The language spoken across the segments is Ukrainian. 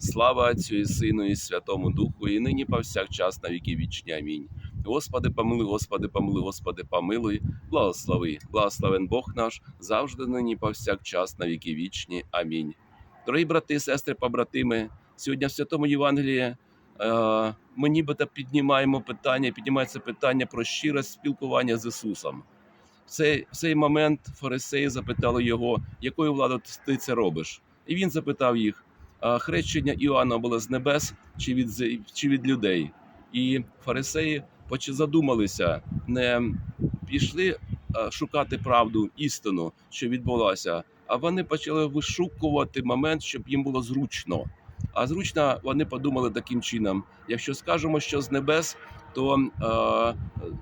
Слава Отцю і Сину, і Святому Духу, і нині повсякчас на віки вічні. Амінь. Господи, помилуй, Господи, помилуй, Господи, помилуй, благослови, благословен Бог наш, завжди нині повсякчас на віки вічні. Амінь. Дорогі брати, сестри, побратими, сьогодні в Святому Євангелії е, ми нібито піднімаємо питання, піднімається питання про щире спілкування з Ісусом. В цей, в цей момент фарисеї запитали його, якою владою ти це робиш? І він запитав їх: хрещення Іоанна було з небес чи від, чи від людей? І фарисеї задумалися, не пішли шукати правду, істину, що відбулося, а вони почали вишукувати момент, щоб їм було зручно. А зручно вони подумали таким чином: якщо скажемо, що з небес, то е,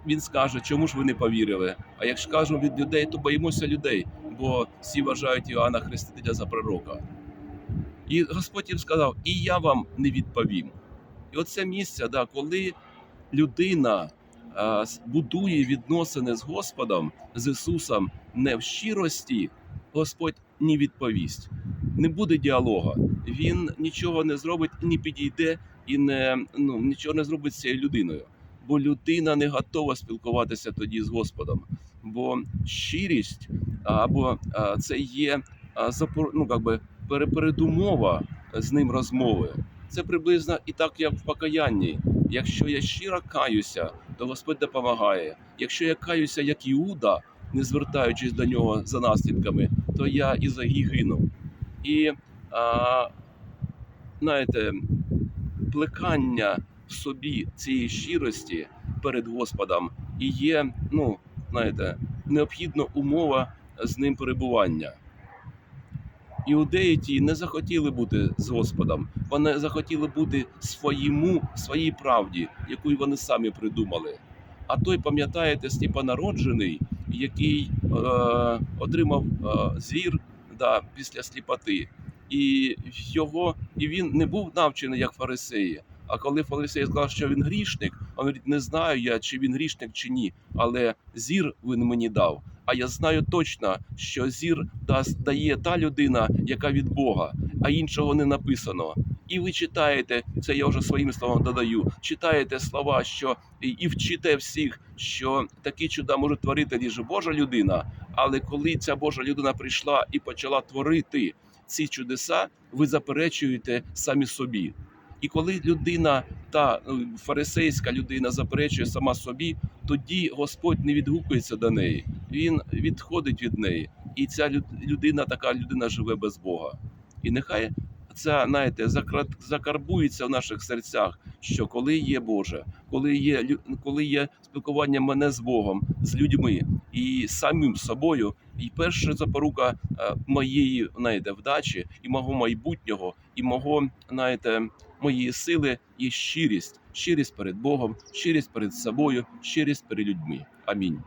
він скаже, чому ж ви не повірили? А якщо кажемо від людей, то боїмося людей, бо всі вважають Іоанна Хрестителя за пророка. І Господь їм сказав: І я вам не відповім. І оце місце, да, коли людина а, будує відносини з Господом, з Ісусом не в щирості, Господь не відповість. Не буде діалога. Він нічого не зробить, не підійде і не, ну, нічого не зробить з цією людиною. Бо людина не готова спілкуватися тоді з Господом. Бо щирість або а, це є а, запор, ну, как би, пере- передумова з ним розмови. Це приблизно і так, як в покаянні. Якщо я щиро каюся, то Господь допомагає. Якщо я каюся, як Іуда, не звертаючись до нього за наслідками, то я і загину. І а, знаєте, плекання в собі цієї щирості перед Господом і є, ну, знаєте, необхідна умова з ним перебування. Іудеї ті не захотіли бути з Господом, вони захотіли бути своєму, своїй правді, яку вони самі придумали. А той, пам'ятаєте, сліпонароджений, який е, отримав е, зір да, після сліпоти, і його і він не був навчений як фарисеї. А коли фарисеї сказав, що він грішник, він говорить, не знаю я, чи він грішник, чи ні, але зір він мені дав. А я знаю точно, що зір дасть дає та людина, яка від Бога, а іншого не написано. І ви читаєте це. Я вже своїм словом додаю. Читаєте слова, що і, вчите всіх, що такі чуда може творити лише Божа людина. Але коли ця Божа людина прийшла і почала творити ці чудеса, ви заперечуєте самі собі. І коли людина, та е, фарисейська людина заперечує сама собі, тоді Господь не відгукується до неї, він відходить від неї. І ця люд- людина, така людина живе без Бога. І нехай це, знаєте, закарбується в наших серцях, що коли є Боже, коли є, коли є спілкування мене з Богом, з людьми і самим собою, і перша запорука е, моєї знаєте, вдачі і мого майбутнього, і мого, знаєте, моєї сили є щирість, щирість перед Богом, щирість перед собою, щирість перед людьми. Амінь.